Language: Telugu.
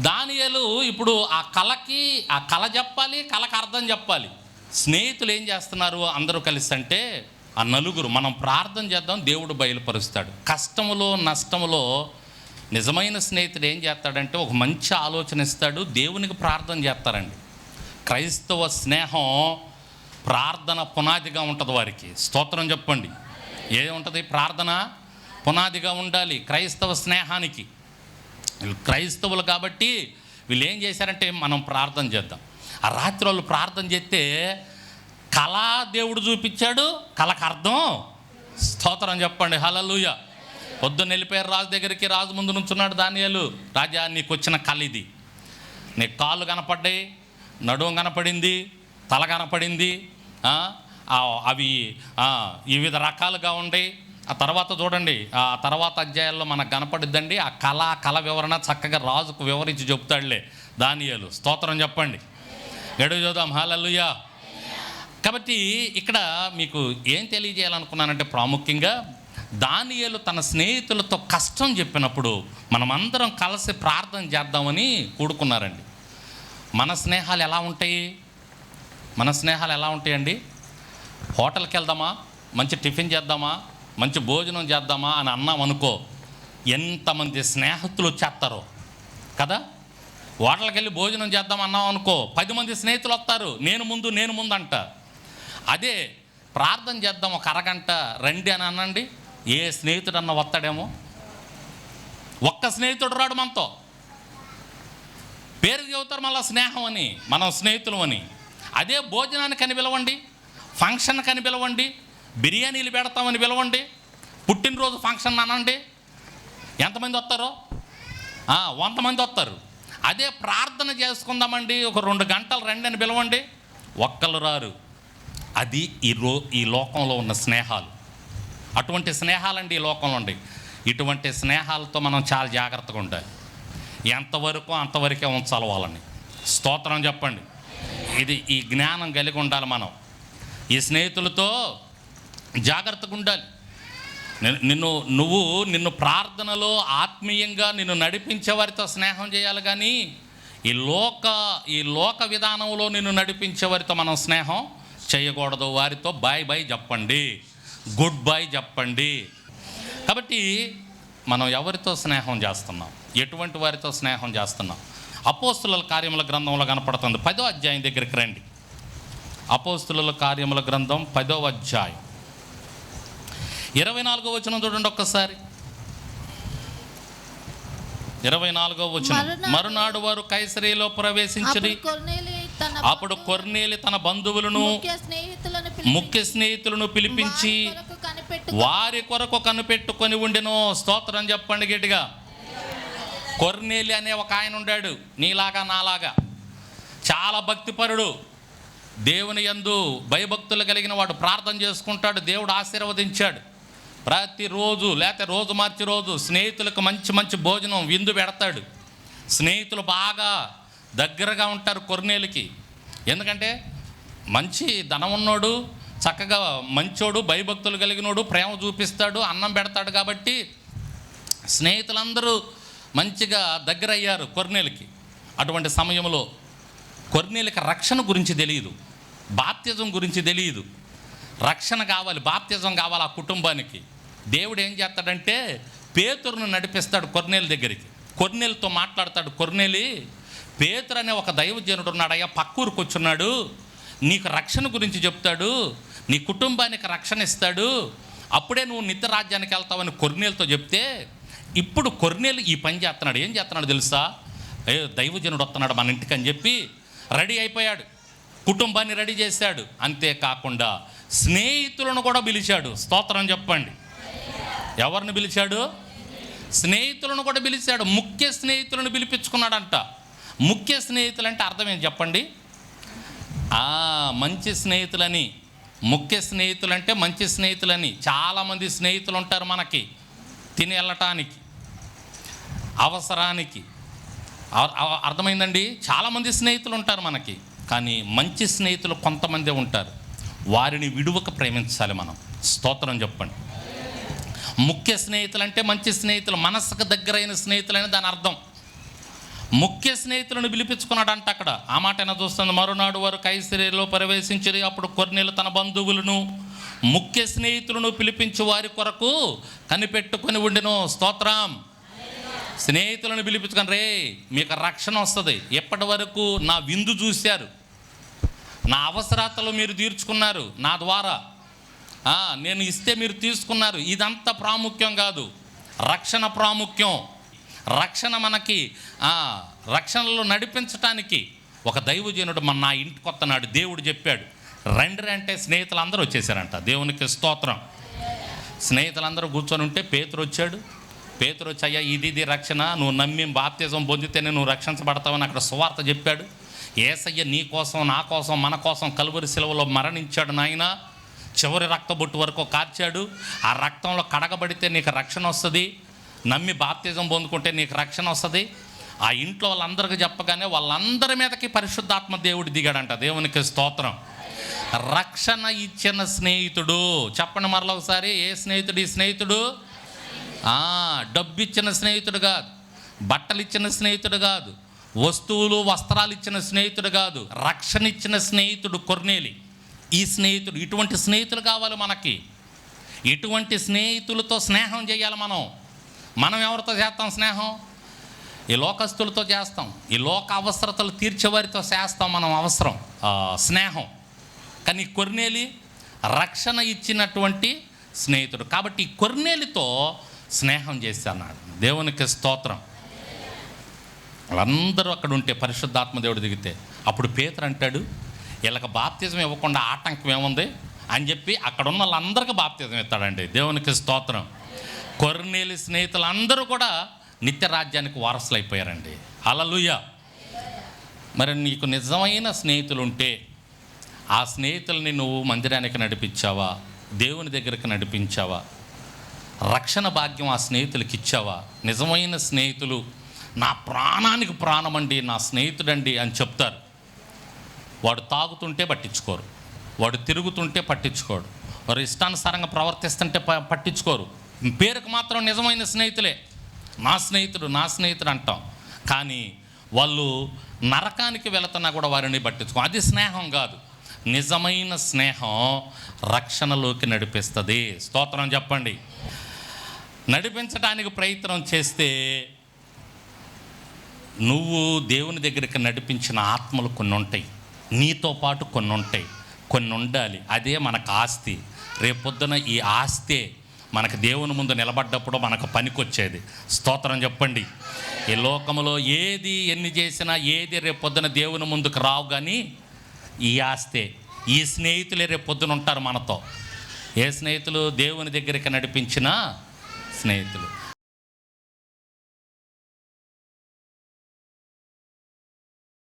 దానియలు ఇప్పుడు ఆ కళకి ఆ కళ చెప్పాలి కళకు అర్థం చెప్పాలి స్నేహితులు ఏం చేస్తున్నారు అందరూ కలిసి అంటే ఆ నలుగురు మనం ప్రార్థన చేద్దాం దేవుడు బయలుపరుస్తాడు. కష్టములో నష్టములో నిజమైన స్నేహితుడు ఏం చేస్తాడంటే ఒక మంచి ఆలోచన ఇస్తాడు దేవునికి ప్రార్థన చేస్తారండి క్రైస్తవ స్నేహం ప్రార్థన పునాదిగా ఉంటుంది వారికి. స్తోత్రం చెప్పండి ఏముంటుంది? ప్రార్థన పునాదిగా ఉండాలి. క్రైస్తవ స్నేహానికి. వీళ్ళు క్రైస్తవులు కాబట్టి వీళ్ళు ఏం చేశారంటే మనం ప్రార్థన చేద్దాం. ఆ రాత్రి వాళ్ళు ప్రార్థన చేస్తే కళ దేవుడు చూపించాడు కళకు అర్థం. స్తోత్రం చెప్పండి హలలుయ పొద్దున్న వెళ్ళిపోయారు రాజు దగ్గరికి రాజు ముందు నుంచున్నాడు దానియాలు. రాజా నీకు వచ్చిన కళ ఇది. నీకు కాళ్ళు కనపడ్డాయి నడుము కనపడింది తల కనపడింది అవి ఆ, వివిధ రకాలుగా ఉండయి ఆ తర్వాత చూడండి ఆ తర్వాత అధ్యాయాల్లో మనకు కనపడిద్దండి ఆ కళ కళ వివరణ చక్కగా రాజుకు వివరించి చెప్తాడులే దానియాలు. స్తోత్రం చెప్పండి. గడువు చూద్దాం. హాలల్లుయా. కాబట్టి ఇక్కడ మీకు ఏం తెలియజేయాలనుకున్నానంటే ప్రాముఖ్యంగా దానియలు తన స్నేహితులతో కష్టం చెప్పినప్పుడు మనమందరం కలిసి ప్రార్థన చేద్దామని కూడుకున్నారండి. మన స్నేహాలు ఎలా ఉంటాయి? మన స్నేహాలు ఎలా ఉంటాయండి? హోటల్కి వెళ్దామా? మంచి టిఫిన్ చేద్దామా? మంచి భోజనం చేద్దామా అని అన్నాం అనుకో ఎంతమంది స్నేహితులు వచ్చేస్తారో కదా? హోటల్కి వెళ్ళి భోజనం చేద్దాం అన్నాం అనుకో పది మంది స్నేహితులు వస్తారు నేను ముందు నేను ముందు అంట. అదే ప్రార్థన చేద్దాం ఒక అరగంట రండి అని అనండి ఏ స్నేహితుడు అన్న వస్తాడేమో? ఒక్క స్నేహితుడు రాడు మనతో. పేరు చెబుతారు మళ్ళీ స్నేహం అని మనం స్నేహితులు అని. అదే భోజనానికి అని పిలవండి ఫంక్షన్కి అని పిలవండి బిర్యానీలు పెడతామని పిలవండి. పుట్టినరోజు ఫంక్షన్ అనండి. ఎంతమంది వస్తారో? వంద మంది వస్తారు. అదే ప్రార్థన చేసుకుందామండి. ఒక రెండు గంటలు రండి అని పిలవండి. ఒక్కరు రారు. అది ఈ రో ఈ లోకంలో ఉన్న స్నేహాలు. అటువంటి స్నేహాలండి ఈ లోకంలో ఉండి. ఇటువంటి స్నేహాలతో మనం చాలా జాగ్రత్తగా ఉండాలి. ఎంతవరకు అంతవరకే ఉంచాలి వాళ్ళని. స్తోత్రం చెప్పండి. ఇది ఈ జ్ఞానం కలిగి ఉండాలి మనం. ఈ స్నేహితులతో జాగ్రత్తగా ఉండాలి. నిన్ను- నువ్వు నిన్ను ప్రార్థనలో ఆత్మీయంగా నిన్ను నడిపించే వారితో స్నేహం చేయాలి కానీ ఈ లోక ఈ లోక విధానంలో నిన్ను నడిపించే వారితో మనం స్నేహం చేయకూడదు. వారితో బాయ్ బాయ్ చెప్పండి. గుడ్ బాయ్ చెప్పండి. కాబట్టి మనం ఎవరితో స్నేహం చేస్తున్నాం? ఎటువంటి వారితో స్నేహం చేస్తున్నాం? అపోస్తుల కార్యముల గ్రంథంలో కనపడుతుంది. పదో అధ్యాయం దగ్గరికి రండి. అపోస్తుల కార్యముల గ్రంథం పదో అధ్యాయం. ఇరవై నాలుగో వచనం చూడండి ఒక్కసారి. ఇరవై నాలుగో వచనం. మరునాడు- వారు కైసరీలో ప్రవేశించిరి. అప్పుడు కొర్నేలి తన బంధువులను ముఖ్య స్నేహితులను పిలిపించి వారి కొరకు కనిపెట్టు వారి కొరకు కనిపెట్టుకొని ఉండెను. స్తోత్రం చెప్పండి గట్టిగా. కొర్నేలి అనే ఒక ఆయన ఉండాడు. నీలాగా నాలాగా. చాలా భక్తిపరుడు. దేవుని యందు భయభక్తులు కలిగిన వాడు. ప్రార్థన చేసుకుంటాడు. దేవుడు ఆశీర్వదించాడు. ప్రతిరోజు లేకపోతే రోజు మార్చి రోజు స్నేహితులకు మంచి మంచి భోజనం విందు పెడతాడు. స్నేహితులు బాగా దగ్గరగా ఉంటారు కొర్నేలికి. ఎందుకంటే మంచి ధనం ఉన్నోడు చక్కగా మంచోడు భయభక్తులు కలిగినోడు ప్రేమ చూపిస్తాడు అన్నం పెడతాడు కాబట్టి స్నేహితులందరూ మంచిగా దగ్గర అయ్యారు కొర్నేలికి. అటువంటి సమయంలో కొర్నేలికి రక్షణ గురించి తెలియదు. బాప్తిజం గురించి తెలియదు. రక్షణ కావాలి బాప్తిజం కావాలి ఆ కుటుంబానికి. దేవుడు ఏం చేస్తాడంటే పేతురును నడిపిస్తాడు కొర్నేలు దగ్గరికి. కొర్నేలుతో మాట్లాడతాడు కొర్నేలి పేతురు అనే ఒక దైవజనుడు ఉన్నాడయ్యా పక్కూరికి వచ్చున్నాడు నీకు రక్షణ గురించి చెప్తాడు నీ కుటుంబానికి రక్షణ ఇస్తాడు. అప్పుడే నువ్వు నిత్య రాజ్యానికి వెళ్తావని కొర్నేలతో చెప్తే ఇప్పుడు కొర్నేలు ఈ పని చేస్తున్నాడు. ఏం చేస్తున్నాడు తెలుసా? అయ్యో దైవజనుడు వస్తున్నాడు మన ఇంటికి అని చెప్పి రెడీ అయిపోయాడు. కుటుంబాన్ని రెడీ చేశాడు. అంతేకాకుండా స్నేహితులను కూడా పిలిచాడు. స్తోత్రం చెప్పండి. ఎవరిని పిలిచాడు? స్నేహితులను కూడా పిలిచాడు. ముఖ్య స్నేహితులను పిలిపించుకున్నాడంట. ముఖ్య స్నేహితులు అంటే అర్థం ఏం చెప్పండి? ఆ, మంచి స్నేహితులని. ముఖ్య స్నేహితులు అంటే మంచి స్నేహితులని. చాలామంది స్నేహితులు ఉంటారు మనకి. తిని వెళ్ళటానికి. అవసరానికి. అర్థమైందండి? చాలామంది స్నేహితులు ఉంటారు మనకి. కానీ మంచి స్నేహితులు కొంతమందే ఉంటారు. వారిని విడువక ప్రేమించాలి మనం. స్తోత్రం చెప్పండి. ముఖ్య స్నేహితులు అంటే మంచి స్నేహితులు మనసుకు దగ్గరైన స్నేహితులని దాని అర్థం. ముఖ్య స్నేహితులను పిలిపించుకున్నాడు అంట అక్కడ. ఆ మాట అయినా చూస్తుంది? మరునాడు వారు కైసరిలో ప్రవేశించరు అప్పుడు కొన్నేళ్ళు తన బంధువులను ముఖ్య స్నేహితులను పిలిపించి వారి కొరకు కనిపెట్టుకొని ఉండిను. స్తోత్రం. స్నేహితులను పిలిపించుకొని రే మీకు రక్షణ వస్తుంది. ఎప్పటి వరకు నా విందు చూశారు? నా అవసరాతలు మీరు తీర్చుకున్నారు. నా ద్వారా నేను ఇస్తే మీరు తీసుకున్నారు. ఇదంతా ప్రాముఖ్యం కాదు. రక్షణ ప్రాముఖ్యం. రక్షణ మనకి రక్షణలో నడిపించటానికి ఒక దైవజనుడు మన నా ఇంటి కొత్త నాడు దేవుడు చెప్పాడు. రండి అంటే స్నేహితులు అందరూ వచ్చేసారంట. దేవునికి స్తోత్రం. స్నేహితులందరూ కూర్చొని ఉంటే పేతురు వచ్చాడు. పేతురు వచ్చి అయ్యా ఇది ఇది రక్షణ. నువ్వు నమ్మి బాప్తిజం పొందితేనే నువ్వు రక్షించబడతావని అక్కడ సువార్త చెప్పాడు. ఏసయ్య నీ కోసం నా కోసం మన కోసం కలువరి సెలవులో మరణించాడు నాయనా. చివరి రక్తబొట్టు వరకు కార్చాడు. ఆ రక్తంలో కడగబడితే నీకు రక్షణ వస్తుంది. నమ్మి బాప్తిజం పొందుకుంటే నీకు రక్షణ వస్తుంది. ఆ ఇంట్లో వాళ్ళందరికీ చెప్పగానే వాళ్ళందరి మీదకి పరిశుద్ధాత్మ దేవుడు దిగాడంట. దేవునికి స్తోత్రం. రక్షణ ఇచ్చిన స్నేహితుడు. చెప్పండి మరలా ఒకసారి ఏ స్నేహితుడు ఈ స్నేహితుడు? డబ్బు ఇచ్చిన స్నేహితుడు కాదు. బట్టలు ఇచ్చిన స్నేహితుడు కాదు. వస్తువులు వస్త్రాలు ఇచ్చిన స్నేహితుడు కాదు. రక్షణ ఇచ్చిన స్నేహితుడు కొర్నేలి. ఈ స్నేహితుడు ఇటువంటి స్నేహితులు కావాలి మనకి. ఇటువంటి స్నేహితులతో స్నేహం చేయాలి మనం. మనం ఎవరితో చేస్తాం స్నేహం? ఈ లోకస్తులతో చేస్తాం. ఈ లోక అవసరతలు తీర్చేవారితో చేస్తాం మనం అవసరం. స్నేహం. కానీ కొర్నేలి రక్షణ ఇచ్చినటువంటి స్నేహితుడు. కాబట్టి ఈ కొర్నేలితో స్నేహం చేశాన్నాడు దేవునికి స్తోత్రం. వాళ్ళందరూ అక్కడ ఉంటే పరిశుద్ధాత్మ దేవుడు దిగితే. అప్పుడు పేతరు అంటాడు వీళ్ళకి బాప్తిజం ఇవ్వకుండా ఆటంకం ఏముంది? అని చెప్పి అక్కడ ఉన్న వాళ్ళందరికీ బాప్తిజం ఇస్తాడండి. దేవునికి స్తోత్రం. కొర్నేలి స్నేహితులందరూ కూడా నిత్య రాజ్యానికి వారసులు అయిపోయారండి అలలుయ మరి నీకు నిజమైన స్నేహితులు ఉంటే ఆ స్నేహితుల్ని నువ్వు మందిరానికి నడిపించావా? దేవుని దగ్గరికి నడిపించావా? రక్షణ భాగ్యం ఆ స్నేహితులకి ఇచ్చావా? నిజమైన స్నేహితులు నా ప్రాణానికి ప్రాణమండి నా స్నేహితుడండి అని చెప్తారు. వాడు తాగుతుంటే పట్టించుకోరు. వాడు తిరుగుతుంటే పట్టించుకోడు. వారు ఇష్టానుసారంగా ప్రవర్తిస్తుంటే ప- పట్టించుకోరు. పేరుకు మాత్రం నిజమైన స్నేహితులే. నా స్నేహితుడు నా స్నేహితుడు అంటాం. కానీ వాళ్ళు నరకానికి వెళుతున్నా కూడా వారిని పట్టించుకో అది స్నేహం కాదు. నిజమైన స్నేహం రక్షణలోకి నడిపిస్తుంది. స్తోత్రం చెప్పండి. నడిపించడానికి ప్రయత్నం చేస్తే నువ్వు దేవుని దగ్గరికి నడిపించిన ఆత్మలు కొన్ని ఉంటాయి నీతో పాటు కొన్ని ఉంటాయి కొన్ని ఉండాలి అదే మనకు ఆస్తి. రేపొద్దున ఈ ఆస్తే మనకు దేవుని ముందు నిలబడ్డప్పుడు మనకు పనికొచ్చేది. స్తోత్రం చెప్పండి. ఈ లోకములో ఏది ఎన్ని చేసినా ఏది రేపొద్దున దేవుని ముందుకు రావు కానీ ఈ ఆస్తే. ఈ స్నేహితులే రేపొద్దున ఉంటారు మనతో. ఏ స్నేహితులు దేవుని దగ్గరికి నడిపించిన స్నేహితులు.